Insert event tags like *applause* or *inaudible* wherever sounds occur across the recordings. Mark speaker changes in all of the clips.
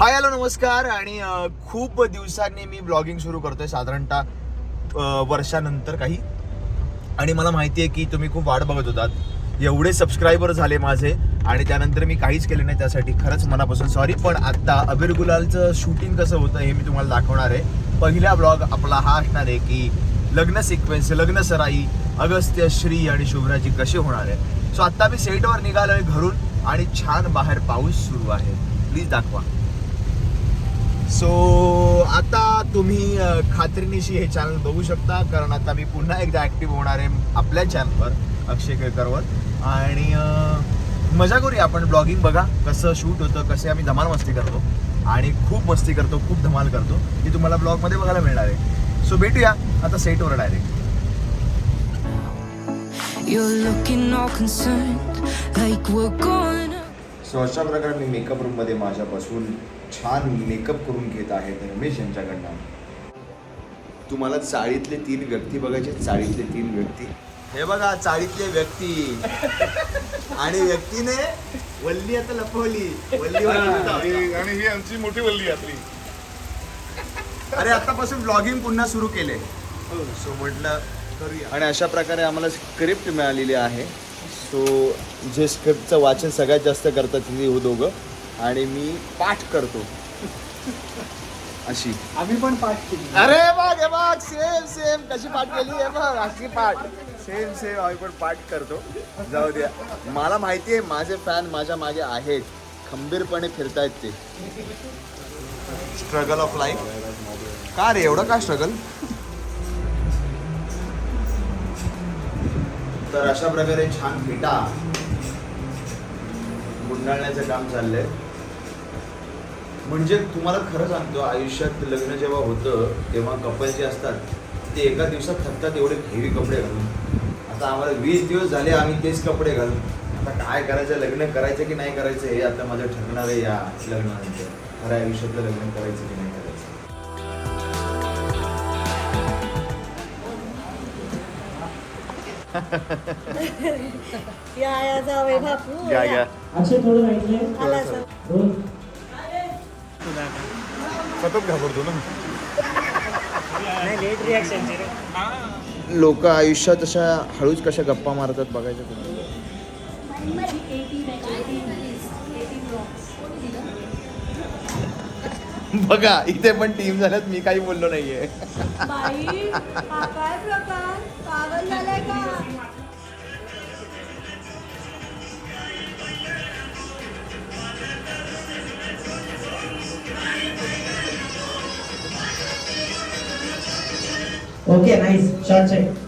Speaker 1: Hi hello नमस्कार. आणि खूप दिवसांनी मी ब्लॉगिंग सुरू करतोय साधारणतः वर्षानंतर काही. आणि मला माहिती आहे की तुम्ही खूप वाट बघत होतात. एवढे सबस्क्रायबर झाले माझे आणि त्यानंतर मी काहीच केलं नाही त्यासाठी. खरंच मनापासून सॉरी पण आत्ता अबीर गुलालचं शूटिंग कसं होतं हे मी तुम्हाला दाखवणार आहे. पहिला ब्लॉग आपला हा असणार आहे की लग्न सिक्वेन्स लग्न सराई अगस्त्य श्री आणि शुभ्राजी कसे होणार आहे. सो आत्ता मी सेटवर निघालोय घरून आणि छान बाहेर पाऊस सुरू आहे. प्लीज दाखवा. सो आता तुम्ही खात्रीनिशी हे चॅनल बघू शकता. कारण आता मी पुन्हा एकदा ऍक्टिव्ह होणार आहे आपल्या चॅनलवर अक्षय केळकरवर आणि मजा करूया आपण ब्लॉगिंग बघा कसं शूट होतं कसे आम्ही धमाल मस्ती करतो. आणि खूप मस्ती करतो खूप धमाल करतो ही तुम्हाला ब्लॉगमध्ये बघायला मिळणार आहे. सो भेटूया आता सेटवर डायरेक्ट. सो अशा प्रकारे मी मेकअप रूममध्ये माझ्यापासून छान मेकअप करून घेत आहेत रमेश यांच्याकडनं. तुम्हाला चाळीतले तीन व्यक्ती बघायचे चाळीतले तीन व्यक्ती. हे बघा चाळीतले व्यक्ती. आणि व्यक्तीने वल्ली आता लपवली. वल्ली
Speaker 2: आणि ही आमची मोठी वल्ली आपली.
Speaker 1: अरे आतापासून ब्लॉगिंग पुन्हा सुरू केले. सो म्हटलं करूया. आणि अशा प्रकारे आम्हाला स्क्रिप्ट मिळालेली आहे. सो जे स्क्रिप्टचं वाचन सगळ्यात जास्त करतात ते हो दोघं. आणि मी पाठ करतो. अशी.
Speaker 3: आम्ही पण पाठ केली.
Speaker 1: अरे बघ हे बघ सेम सेम कशी पाठ केली? हे बघ अशी पाठ. सेम सेम आम्ही पण पाठ करतो. जाऊ द्या. मला माहिती आहे माझे फॅन माझ्या मागे आहेत. खंबीरपणे फिरतायत ते. स्ट्रगल ऑफ लाईफ का रे? एवढं का स्ट्रगल तर अशा प्रकारे छान फेटा. गुंडाळण्याचं काम चाललंय. म्हणजे तुम्हाला खरं सांगतो आयुष्यात लग्न जेव्हा होतं तेव्हा कपल जे असतात ते एका दिवसात थकतात एवढे हेवी कपडे घालून. आता आम्हाला वीस दिवस झाले आम्ही तेच कपडे घालून. आता काय करायचं लग्न करायचं की नाही करायचं हे आता माझं ठरणार आहे या लग्नानंतर. खऱ्या आयुष्यातलं लग्न करायचं की नाही करायचं. *laughs*
Speaker 4: या या जावे बापू
Speaker 1: घ्या घ्या
Speaker 3: अक्षय थोडं राहिले
Speaker 4: आला सर.
Speaker 3: दोन.
Speaker 2: सतत घाबरतो ना
Speaker 3: नाही लेट रिॲक्शन
Speaker 1: लोक आयुष्यात अशा हळूच कशा गप्पा मारतात बघायचं तुम्ही? बघा इथे पण टीम झाल्यात मी काही बोललो नाहीये.
Speaker 3: ओके नाईस शॉर्ट चेक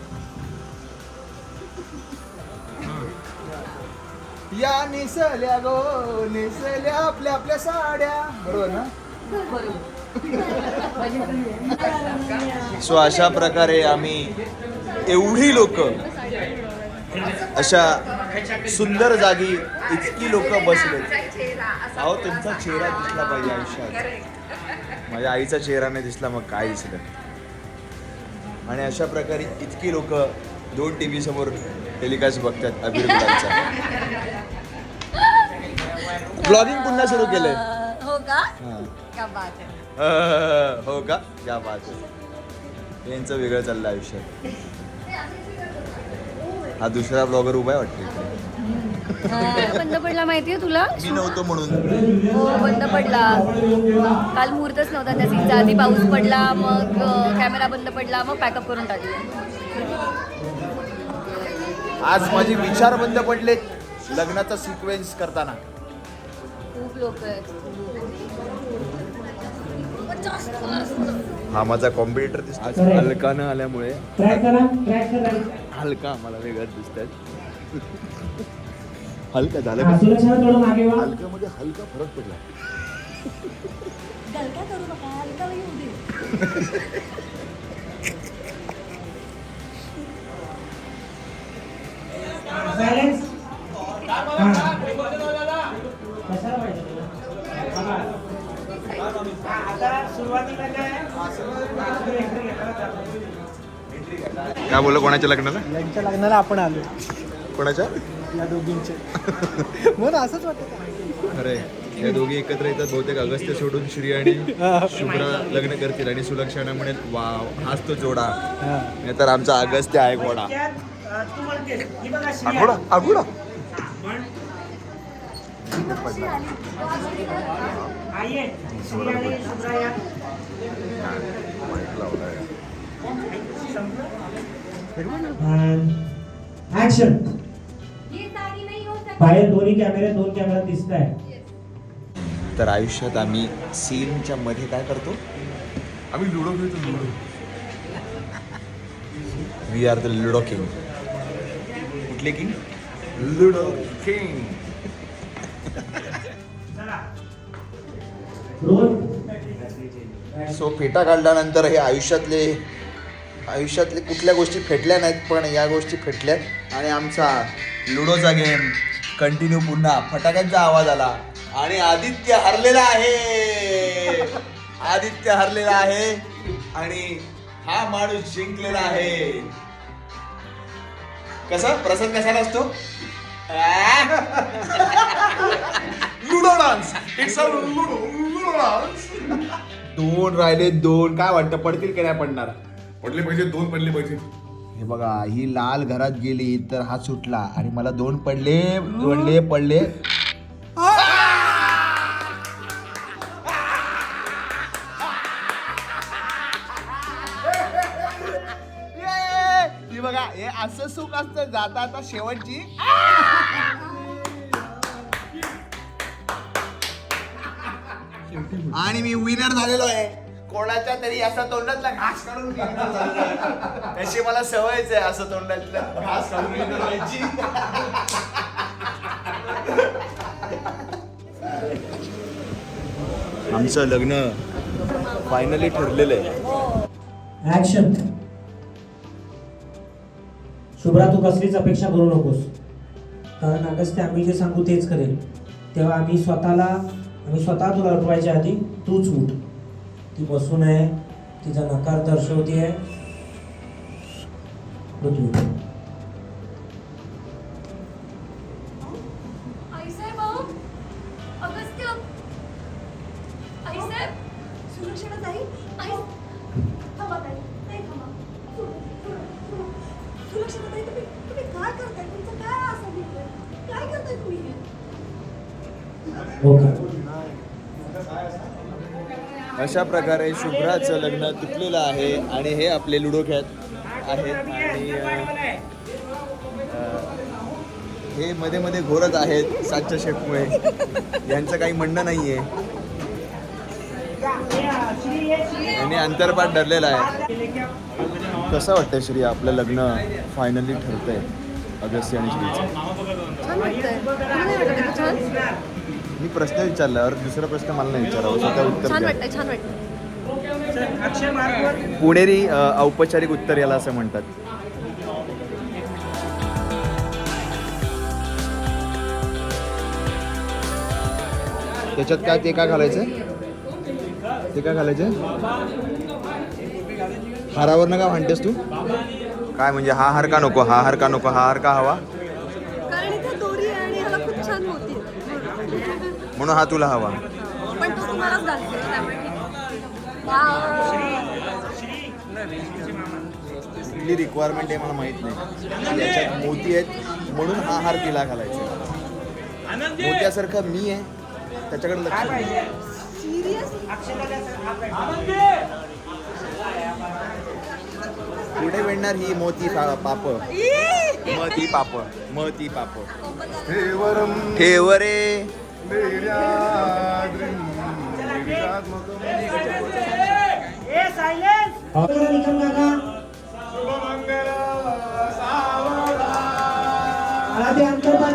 Speaker 1: या नेसल्या गो नेसल्या आपल्या आपल्या साड्या. बरोबर ना? सो अशा प्रकारे आम्ही एवढी लोक अशा सुंदर जागी इतकी लोक बसले अहो तुमचा चेहरा दिसला पाहिजे आयुष्यात. माझ्या आईचा चेहरा नाही दिसला मग काय दिसलं? आणि अशा प्रकारे इतकी लोक दोन टी व्ही समोर टेलिकास्ट बघतात अबीर ब्लॉगिंग पुन्हा सुरू केलंय.
Speaker 4: हो का?
Speaker 1: हा.
Speaker 4: क्या बात है.
Speaker 1: हो का? क्या बात आहे यांचं वेगळं चाललं आयुष्य. हा दुसरा ब्लॉगर उभा आहे वाटतं.
Speaker 5: बंद पडला माहितीये तुला?
Speaker 1: मी नव्हतो म्हणून.
Speaker 5: हो बंद पडला. काल मुहूर्तच नव्हता त्या सीनचा. आधी पाऊस पडला मग कॅमेरा बंद पडला मग पॅकअप करून टाकले.
Speaker 1: आज माझे विचार बंद पडले लग्नाचा सिक्वेन्स करताना.
Speaker 5: खूप लोक
Speaker 1: हा माझा कॉम्पिटिटर दिसतो हलका न आल्यामुळे हलका आम्हाला वेगळंच दिसत आहेत हलका झालं का
Speaker 3: आसूला छान थोडं मागे वा.
Speaker 1: हलक्यामध्ये हलका फरक पडला.
Speaker 4: गलका करू नका हलका येऊ दे
Speaker 3: काय
Speaker 1: काय बोललो कोणाच्या लग्नाला?
Speaker 3: यांच्या लग्नाला आपण आलो.
Speaker 1: कोणाच्या?
Speaker 3: या दोघींचे. म्हणून असंच वाटतं
Speaker 1: अरे या दोघी एकत्र येतात बहुतेक अगस्त्य सोडून श्री आणि शुभ्रा लग्न करतील आणि सुलक्षणा म्हणेल वाव हाच तो जोडा. नाही तर आमचा अगस्त्य आहे घोडा.
Speaker 3: ही
Speaker 1: आघोडा
Speaker 3: ऍक्शन बाहेर दोन्ही कॅमेरे दोन कॅमेरा दिसत आहे
Speaker 1: तर आयुष्यात आम्ही सीनच्या मध्ये काय करतो?
Speaker 2: आम्ही लुडो खेळतो ludo.
Speaker 1: We are the ludo king कुठले किंग
Speaker 2: लुडो किंग
Speaker 1: सो फेटा काढल्यानंतर हे आयुष्यातले आयुष्यातले कुठल्या गोष्टी फेटल्या नाहीत पण या गोष्टी फेटल्यात. आणि आमचा लुडोचा गेम कंटिन्यू पुन्हा. फटाक्यांचा आवाज आला. आणि आदित्य हरलेला आहे. आदित्य हरलेला आहे. आणि हा माणूस जिंकलेला आहे. कसा? प्रसंग कसा असतो
Speaker 2: ludo dance it's a ludo ludo dance
Speaker 1: दोन राहिले दोन. काय वाटतं? पडतील की नाही पडणार?
Speaker 2: पडले पाहिजे दोन पडले पाहिजे.
Speaker 1: हे बघा ही लाल घरात गेली तर हा सुटला. आणि मला दोन पडले पडले पडले. हे बघा हे असं सुख असतं जाता आता शेवटची. आणि मी विनर झालेलो आहे. कोणाच्या तरी असा तोंडातला घास काढून. त्याची मला सवयच आहे असं तोंडातला. घास काढून आमचं लग्न फायनली ठरलेलं आहे.
Speaker 3: ऍक्शन शुभ्रा तू कसलीच अपेक्षा करू नकोस. कारण अगस्त्य आम्ही जे सांगू तेच करेल. तेव्हा आम्ही स्वतःला आम्ही स्वतः तुला उठवायच्या आधी तूच उठ. ती बसून आहे तिचा नकार दर्शवते
Speaker 4: हे?
Speaker 3: ओके
Speaker 1: अशा प्रकारे शुभ्राचं लग्न तुटलेलं आहे आणि हे आपले लुडो खेळत आहेत. आणि हे मध्ये मध्ये घोरत आहेत सातच्या शेफमुळे. यांचं काही म्हणणं नाहीये. यांनी अंतरपाठ डरलेला आहे. कसं वाटतंय श्री आपलं लग्न फायनली ठरतंय? अगस्ती आणि श्रीचं.
Speaker 5: वाटत
Speaker 1: मी प्रश्न विचारल्यावर दुसरा प्रश्न मला नाही विचारावा स्वतः उत्तर
Speaker 5: छान
Speaker 1: द्या.
Speaker 5: वाटतंय छान वाटतंय.
Speaker 3: अक्षय मार्गवर
Speaker 1: पुणेरी अ, औपचारिक उत्तर याला असं म्हणतात. त्याच्यात काय ते का घालायचं? ते का घालायचं? हारावर का म्हणतेस तू. काय म्हणजे हा हार का नको हा हार का नको हा हार का हवा
Speaker 4: कारण इथे दोरी आहे आणि ह्याला खूप छान होती
Speaker 1: म्हणून हा तुला हवा.
Speaker 4: पण तो तुम्हालाच घालते त्यामुळे ठीक आहे. वाव.
Speaker 1: कुठली रिक्वायरमेंट आहे मला माहीत नाही. मोती आहेत म्हणून हा हार तिला घालायचा मोत्यासारखं मी आहे त्याच्याकडे लक्ष नाही. पुढे मिळणार ही मोती पा- पाप. मती पाप. मती पाप.
Speaker 2: हेवरम
Speaker 1: ठेव रे.
Speaker 3: निकम काका
Speaker 2: शुभमंगल सावधान.
Speaker 3: मला ते अंतर्पात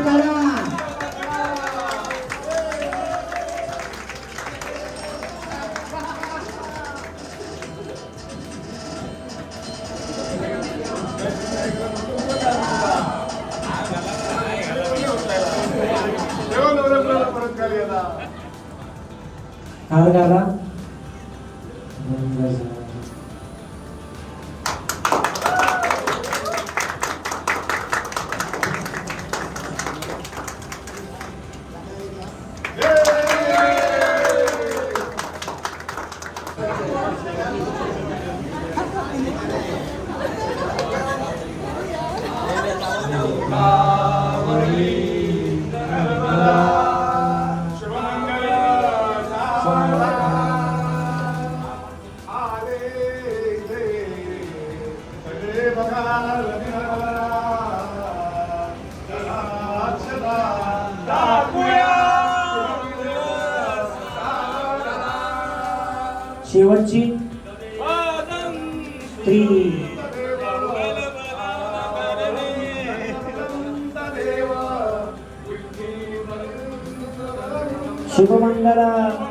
Speaker 3: हार घाला शेवटची थ्री शुभमंगला.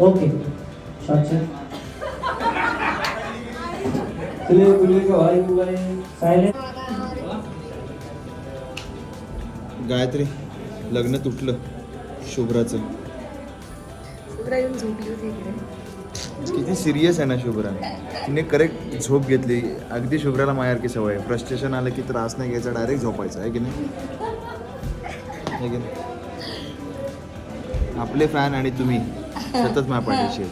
Speaker 3: ओके. सायलेंट
Speaker 1: गायत्री लग्न तुटलं. शुभ्राचं.
Speaker 5: शुभ्रा येऊन झोपली होती इकडे.
Speaker 1: किती सिरियस आहे ना शुभ्रा. तिने करेक्ट झोप घेतली. अगदी शुभ्राला मायारकी सवय फ्रस्ट्रेशन आलं की त्रास नाही घ्यायचा डायरेक्ट झोपायचं. आहे की नाही? आहे की नाही? आपले फॅन आणि तुम्ही. सतत माझ्या पाठीशी.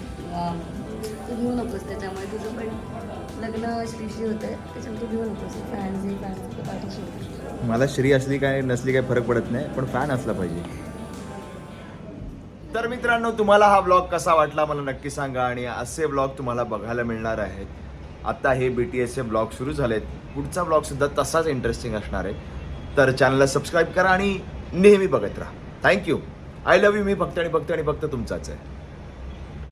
Speaker 5: तू घेऊ नकोस त्याच्यामुळे. तुझं पण लग्न श्रीशी होतंय. त्याच्यामुळे तू घेऊ नकोस. फॅन्स आहे फॅन्स पाठीशी होते.
Speaker 1: मला श्री असली काय नसली काय फरक पडत नाही पण फॅन असला पाहिजे. तर मित्रांनो तुम्हाला हा ब्लॉग कसा वाटला मला नक्की सांगा आणि असे ब्लॉग तुम्हाला बघायला मिळणार आहेत. आता हे बी टी एसचे ब्लॉग सुरू झालेत. पुढचा ब्लॉग सुद्धा तसाच इंटरेस्टिंग असणार आहे. तर चॅनलला सबस्क्राईब करा आणि नेहमी बघत राहा. Thank you I love you मी फक्त आणि फक्त आणि फक्त तुमचाच आहे.